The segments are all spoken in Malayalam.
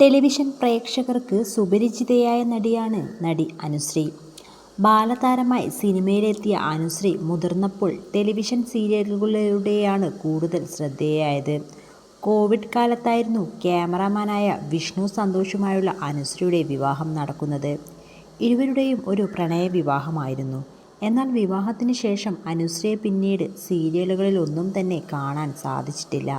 ടെലിവിഷൻ പ്രേക്ഷകർക്ക് സുപരിചിതയായ നടിയാണ് നടി അനുശ്രീ. ബാലതാരമായി സിനിമയിലെത്തിയ അനുശ്രീ മുതിർന്നപ്പോൾ ടെലിവിഷൻ സീരിയലുകളിലൂടെയാണ് കൂടുതൽ ശ്രദ്ധേയായത് കോവിഡ് കാലത്തായിരുന്നു ക്യാമറാമാനായ വിഷ്ണു സന്തോഷുമായുള്ള അനുശ്രീയുടെ വിവാഹം നടക്കുന്നത്. ഇരുവരുടെയും ഒരു പ്രണയ വിവാഹമായിരുന്നു എന്നാൽ വിവാഹത്തിന് ശേഷം അനുശ്രീയെ പിന്നീട് സീരിയലുകളിലൊന്നും തന്നെ കാണാൻ സാധിച്ചിട്ടില്ല.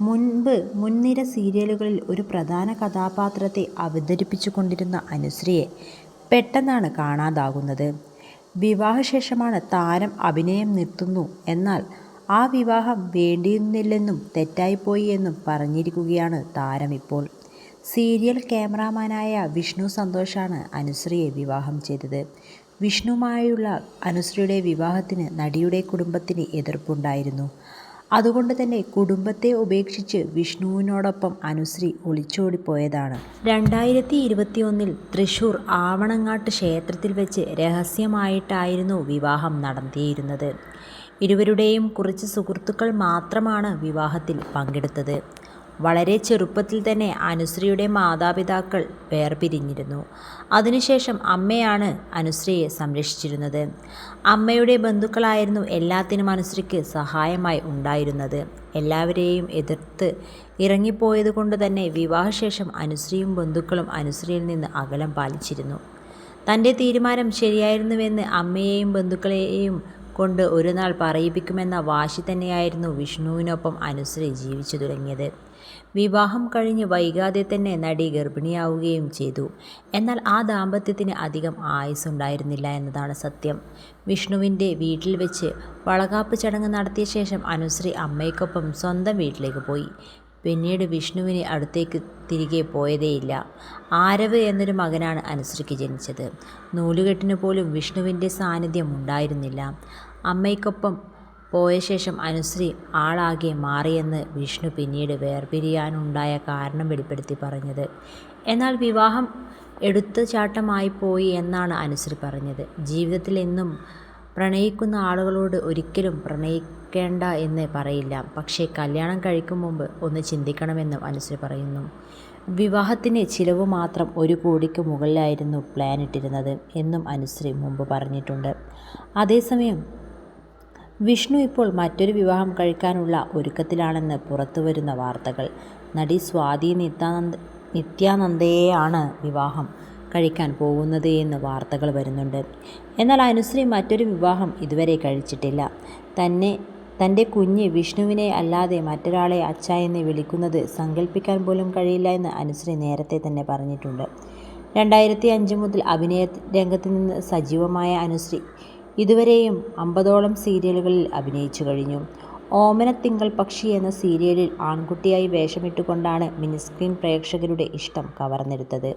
മുൻപ് മുൻനിര സീരിയലുകളിൽ ഒരു പ്രധാന കഥാപാത്രത്തെ അവതരിപ്പിച്ചുകൊണ്ടിരുന്ന അനുശ്രീയെ പെട്ടെന്നാണ് കാണാതാകുന്നത്. വിവാഹശേഷമാണ് താരം അഭിനയം നിർത്തുന്നു എന്നാൽ ആ വിവാഹം വേണ്ടിയിരുന്നില്ലെന്നും തെറ്റായിപ്പോയി എന്നും പറഞ്ഞിരിക്കുകയാണ് താരം ഇപ്പോൾ സീരിയൽ ക്യാമറാമാനായ വിഷ്ണു സന്തോഷാണ് അനുശ്രീയെ വിവാഹം ചെയ്തത്. വിഷ്ണുമായുള്ള അനുശ്രീയുടെ വിവാഹത്തിന് നടിയുടെ കുടുംബത്തിന് എതിർപ്പുണ്ടായിരുന്നു. അതുകൊണ്ട് തന്നെ കുടുംബത്തെ ഉപേക്ഷിച്ച് വിഷ്ണുവിനോടൊപ്പം അനുശ്രീ ഒളിച്ചോടിപ്പോയതാണ്. രണ്ടായിരത്തി ഇരുപത്തിയൊന്നിൽ തൃശൂർ ആവണങ്ങാട്ട് ക്ഷേത്രത്തിൽ വെച്ച് രഹസ്യമായിട്ടായിരുന്നു വിവാഹം നടത്തിയിരുന്നത്. ഇരുവരുടെയും കുറച്ച് സുഹൃത്തുക്കൾ മാത്രമാണ് വിവാഹത്തിൽ പങ്കെടുത്തത്. വളരെ ചെറുപ്പത്തിൽ തന്നെ അനുശ്രീയുടെ മാതാപിതാക്കൾ വേർപിരിഞ്ഞിരുന്നു. അതിനുശേഷം അമ്മയാണ് അനുശ്രീയെ സംരക്ഷിച്ചിരുന്നത്. അമ്മയുടെ ബന്ധുക്കളായിരുന്നു എല്ലാത്തിനും അനുശ്രീക്ക് സഹായമായി ഉണ്ടായിരുന്നത്. എല്ലാവരെയും എതിർത്ത് ഇറങ്ങിപ്പോയത് കൊണ്ട് തന്നെ വിവാഹശേഷം അനുശ്രീയും ബന്ധുക്കളും അനുശ്രീയിൽ നിന്ന് അകലം പാലിച്ചിരുന്നു. തന്റെ തീരുമാനം ശരിയായിരുന്നുവെന്ന് അമ്മയെയും ബന്ധുക്കളെയും കൊണ്ട് ഒരു നാൾ പറയിപ്പിക്കുമെന്ന വാശി തന്നെയായിരുന്നു വിഷ്ണുവിനൊപ്പം അനുശ്രീ ജീവിച്ചു തുടങ്ങിയത്. വിവാഹം കഴിഞ്ഞ് വൈകാതെ തന്നെ നടി ഗർഭിണിയാവുകയും ചെയ്തു. എന്നാൽ ആ ദാമ്പത്യത്തിന് അധികം ആയുസ്സുണ്ടായിരുന്നില്ല എന്നതാണ് സത്യം. വിഷ്ണുവിന്റെ വീട്ടിൽ വെച്ച് വളകാപ്പ് ചടങ്ങ് നടത്തിയ ശേഷം അനുശ്രീ അമ്മയ്ക്കൊപ്പം സ്വന്തം വീട്ടിലേക്ക് പോയി. പിന്നീട് വിഷ്ണുവിന് അടുത്തേക്ക് തിരികെ പോയതേയില്ല. ആരവ് എന്നൊരു മകനാണ് അനുശ്രീക്ക് ജനിച്ചത്. നൂലുകെട്ടിന് പോലും വിഷ്ണുവിന്റെ സാന്നിധ്യം ഉണ്ടായിരുന്നില്ല. അമ്മയ്ക്കൊപ്പം പോയ ശേഷം അനുശ്രീ ആളാകെ മാറിയെന്ന് വിഷ്ണു പിന്നീട് വേർപിരിയാനുണ്ടായ കാരണം വെളിപ്പെടുത്തി പറഞ്ഞത്. എന്നാൽ വിവാഹം എടുത്ത ചാട്ടമായി പോയി എന്നാണ് അനുശ്രീ പറഞ്ഞത്. ജീവിതത്തിൽ എന്നും പ്രണയിക്കുന്ന ആളുകളോട് ഒരിക്കലും പ്രണയിക്കേണ്ട എന്ന് പറയില്ല. പക്ഷേ കല്യാണം കഴിക്കും മുമ്പ് ഒന്ന് ചിന്തിക്കണമെന്നും അനുശ്രീ പറയുന്നു. വിവാഹത്തിന് ചിലവ് മാത്രം ഒരു കോടിക്ക് മുകളിലായിരുന്നു പ്ലാൻ ഇട്ടിരുന്നത് എന്നും അനുശ്രീ മുമ്പ് പറഞ്ഞിട്ടുണ്ട്. അതേസമയം വിഷ്ണു ഇപ്പോൾ മറ്റൊരു വിവാഹം കഴിക്കാനുള്ള ഒരുക്കത്തിലാണെന്ന് പുറത്തുവരുന്ന വാർത്തകൾ. നടി സ്വാതി നിത്യാനന്ദ നിത്യാനന്ദയെയാണ് വിവാഹം കഴിക്കാൻ പോകുന്നത് എന്ന് വാർത്തകൾ വരുന്നുണ്ട്. എന്നാൽ അനുശ്രീ മറ്റൊരു വിവാഹം ഇതുവരെ കഴിച്ചിട്ടില്ല. തന്റെ കുഞ്ഞ് വിഷ്ണുവിനെ അല്ലാതെ മറ്റൊരാളെ അച്ഛ എന്ന് വിളിക്കുന്നത് സങ്കല്പിക്കാൻ പോലും കഴിയില്ല എന്ന് അനുശ്രീ നേരത്തെ തന്നെ പറഞ്ഞിട്ടുണ്ട്. രണ്ടായിരത്തി അഞ്ച് മുതൽ അഭിനയ രംഗത്ത് നിന്ന് സജീവമായ അനുശ്രീ ഇതുവരെയും അമ്പതോളം സീരിയലുകളിൽ അഭിനയിച്ചു കഴിഞ്ഞു. ഓമനത്തിങ്കൾ പക്ഷി എന്ന സീരിയലിൽ ആൺകുട്ടിയായി വേഷമിട്ടുകൊണ്ടാണ് മിനിസ്ക്രീൻ പ്രേക്ഷകരുടെ ഇഷ്ടം കവർന്നെടുത്തത്.